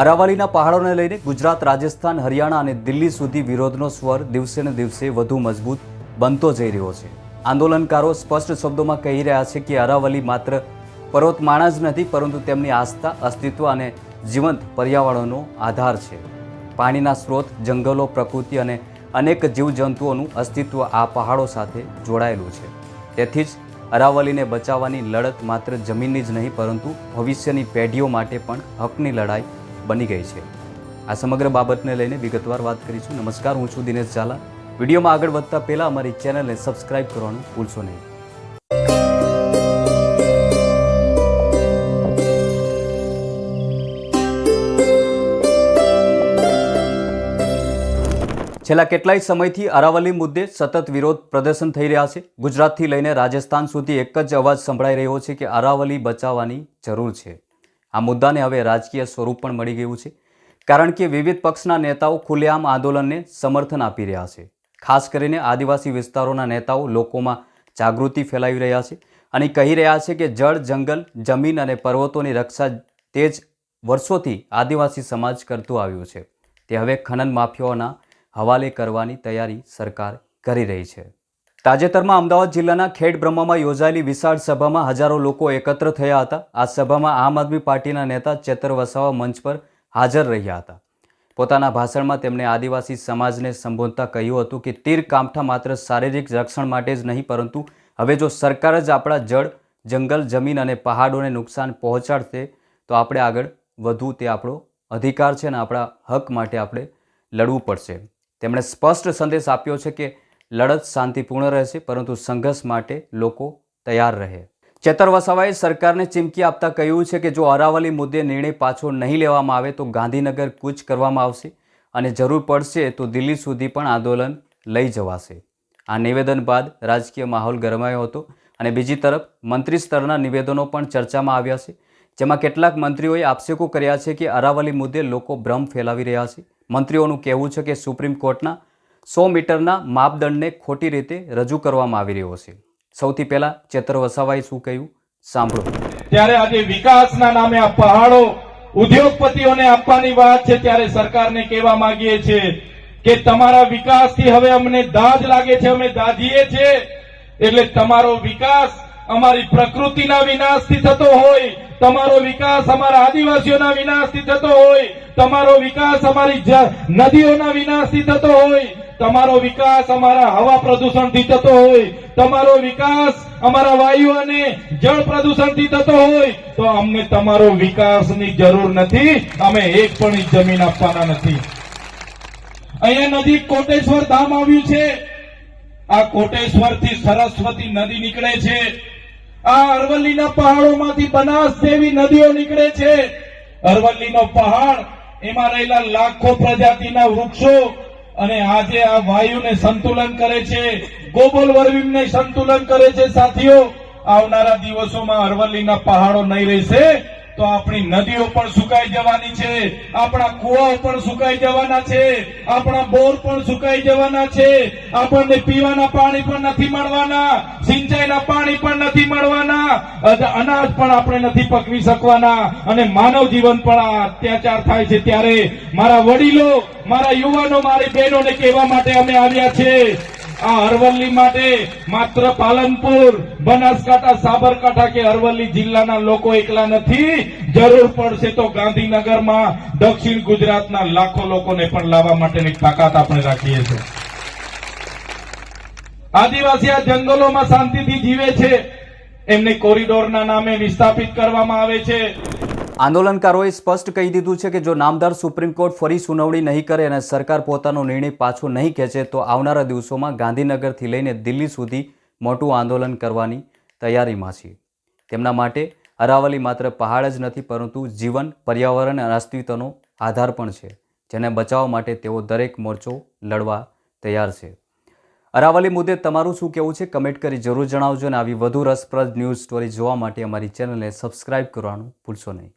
અરાવલીના પહાડોને લઈને ગુજરાત, રાજસ્થાન, હરિયાણા અને દિલ્હી સુધી વિરોધનો સ્વર દિવસે ને દિવસે વધુ મજબૂત બનતો જઈ રહ્યો છે. આંદોલનકારો સ્પષ્ટ શબ્દોમાં કહી રહ્યા છે કે અરાવલી માત્ર પર્વતમાળા જ નથી, પરંતુ તેમની આસ્થા, અસ્તિત્વ અને જીવંત પર્યાવરણનો આધાર છે. પાણીના સ્ત્રોત, જંગલો, પ્રકૃતિ અને અનેક જીવજંતુઓનું અસ્તિત્વ આ પહાડો સાથે જોડાયેલું છે. તેથી જ અરાવલીને બચાવવાની લડત માત્ર જમીનની જ નહીં, પરંતુ ભવિષ્યની પેઢીઓ માટે પણ હકની લડાઈ બની ગઈ છે. આ સમગ્ર બાબતને લઈને વિગતવાર વાત કરીશું. નમસ્કાર, હું છું દિનેશ ઝાલા. વિડીયોમાં આગળ વધતા પહેલાં અમારી ચેનલને સબસ્ક્રાઇબ કરવાનું ભૂલશો નહીં. છેલ્લા કેટલાય સમયથી અરાવલી મુદ્દે સતત વિરોધ પ્રદર્શન થઈ રહ્યા છે. ગુજરાતથી લઈને રાજસ્થાન સુધી એક જ અવાજ સંભળાઈ રહ્યો છે કે અરાવલી બચાવવાની જરૂર છે. આ મુદ્દાને હવે રાજકીય સ્વરૂપ પણ મળી ગયું છે. કારણ કે વિવિધ પક્ષના નેતાઓ ખુલ્લેઆમ આંદોલનને સમર્થન આપી રહ્યા છે. ખાસ કરીને આદિવાસી વિસ્તારોના નેતાઓ લોકોમાં જાગૃતિ ફેલાવી રહ્યા છે અને કહી રહ્યા છે કે જળ, જંગલ, જમીન અને પર્વતોની રક્ષા તે જ વર્ષોથી આદિવાસી સમાજ કરતું આવ્યું છે. તે હવે ખનન માફિયાઓના હવાલે કરવાની તૈયારી સરકાર કરી રહી છે. તાજેતરમાં અમદાવાદ જિલ્લાના ખેડ બ્રહ્મામાં યોજાયેલી વિશાળ સભામાં હજારો લોકો એકત્ર થયા હતા. આ સભામાં આમ આદમી પાર્ટીના નેતા ચેતર વસાવા મંચ પર હાજર રહ્યા હતા. પોતાના ભાષણમાં તેમણે આદિવાસી સમાજને સંબોધતા કહ્યું હતું કે, તીર કામઠા માત્ર શારીરિક રક્ષણ માટે જ નહીં, પરંતુ હવે જો સરકાર જ આપણા જળ, જંગલ, જમીન અને પહાડોને નુકસાન પહોંચાડશે, તો આપણે આગળ વધવું તે આપણો અધિકાર છે અને આપણા હક માટે આપણે લડવું પડશે. તેમણે સ્પષ્ટ સંદેશ આપ્યો છે કે લડત શાંતિપૂર્ણ રહેશે, પરંતુ સંઘર્ષ માટે લોકો તૈયાર રહે. ચેતર વસાવાએ સરકારને ચીમકી આપતા કહ્યું છે કે જો અરાવલી મુદ્દે નિર્ણય પાછો નહીં લેવામાં આવે તો ગાંધીનગર કૂચ કરવામાં આવશે અને જરૂર પડશે તો દિલ્હી સુધી પણ આંદોલન લઈ જવાશે. આ નિવેદન બાદ રાજકીય માહોલ ગરમાયો હતો અને બીજી તરફ મંત્રી સ્તરના નિવેદનો પણ ચર્ચામાં આવ્યા છે, જેમાં કેટલાક મંત્રીઓએ આક્ષેપો કર્યા છે કે અરાવલી મુદ્દે લોકો ભ્રમ ફેલાવી રહ્યા છે. મંત્રીઓનું કહેવું છે કે સુપ્રીમ કોર્ટના સો મીટરના માપદંડને ખોટી રીતે રજૂ કરવામાં આવી રહ્યો છે. સૌથી પહેલા ચેતર વસાવાએ શું કહ્યું? સાંભળો. ત્યારે આજે વિકાસના નામે આ પહાડો ઉદ્યોગપતિઓને આપવાની વાત છે, ત્યારે સરકારને કહેવા માંગીએ છીએ કે તમારા વિકાસથી હવે અમને દાજ લાગે છે, અમે દાજીએ છીએ. એટલે તમારો વિકાસ અમારી પ્રકૃતિના વિનાશથી થતો હોય, તમારો વિકાસ અમારા આદિવાસીઓના વિનાશથી થતો હોય, તમારો વિકાસ અમારી નદીઓના વિનાશથી થતો હોય તમારો વિકાસ અમારા હવા પ્રદૂષણથી થતો હોય, તમારો વિકાસ અમારા વાયુ અને જળ પ્રદૂષણથી થતો હોય, તો અમને તમારો વિકાસની જરૂર નથી. અમે એક પણ જમીન આપવાના નથી. અહીંયા નજીક કોટેશ્વર ધામ આવ્યું છે. આ કોટેશ્વરથી સરસ્વતી નદી નીકળે છે. આ અરવલ્લીના પહાડોમાંથી બનાસ જેવી નદીઓ નીકળે છે. અરવલ્લીનો પહાડ, એમાં રહેલા લાખો પ્રજાતિના વૃક્ષો અને આજે આ વાયુને સંતુલન કરે છે. ગ્લોબલ વોર્મિંગને સંતુલન કરે છે, સાથીઓ. આવનારા દિવસોમાં અરવલ્લીના પહાડો નહીં રહેશે. તો આપણી નદીઓ પણ સુકાઈ જવાની છે, આપણા કુવાઓ પણ સુકાઈ જવાના છે, આપણા બોર પણ સુકાઈ જવાના છે, આપણને પીવાના પાણી પણ નથી મળવાના, સિંચાઈના પાણી પણ નથી મળવાના અનાજ પણ આપણે નથી પકવી શકવાના અને માનવ જીવન પણ આ અત્યાચાર થાય છે ત્યારે. મારા વડીલો, મારા યુવાનો, મારી બહેનોને કહેવા માટે અમે આવ્યા છે. આ અરવલ્લી માટે માત્ર પાલનપુર, બનાસકાંઠા, સાબરકાંઠા કે અરવલ્લી જિલ્લાના લોકો એકલા નથી. જરૂર પડશે તો ગાંધીનગરમાં દક્ષિણ ગુજરાતના લાખો લોકોને પણ લાવવા માટેની તાકાત આપણે રાખીએ છીએ. આદિવાસી આ જંગલોમાં શાંતિથી જીવે છે. એમને કોરિડોરના નામે વિસ્થાપિત કરવામાં આવે છે. આંદોલનકારોએ સ્પષ્ટ કહી દીધું છે કે જો નામદાર સુપ્રીમ કોર્ટ ફરી સુનાવણી નહીં કરે અને સરકાર પોતાનો નિર્ણય પાછો નહીં ખેંચે, તો આવનારા દિવસોમાં ગાંધીનગરથી લઈને દિલ્હી સુધી મોટું આંદોલન કરવાની તૈયારીમાં છે તેમના માટે અરાવલી માત્ર પહાડ જ નથી, પરંતુ જીવન, પર્યાવરણ અને અસ્તિત્વનો આધાર પણ છે, જેને બચાવવા માટે તેઓ દરેક મોરચો લડવા તૈયાર છે. અરાવલી મુદ્દે તમારું શું કહેવું છે? કમેન્ટ કરી જરૂર જણાવજો અને આવી વધુ રસપ્રદ ન્યૂઝ સ્ટોરી જોવા માટે અમારી ચેનલને સબસ્ક્રાઇબ કરવાનું ભૂલશો નહીં.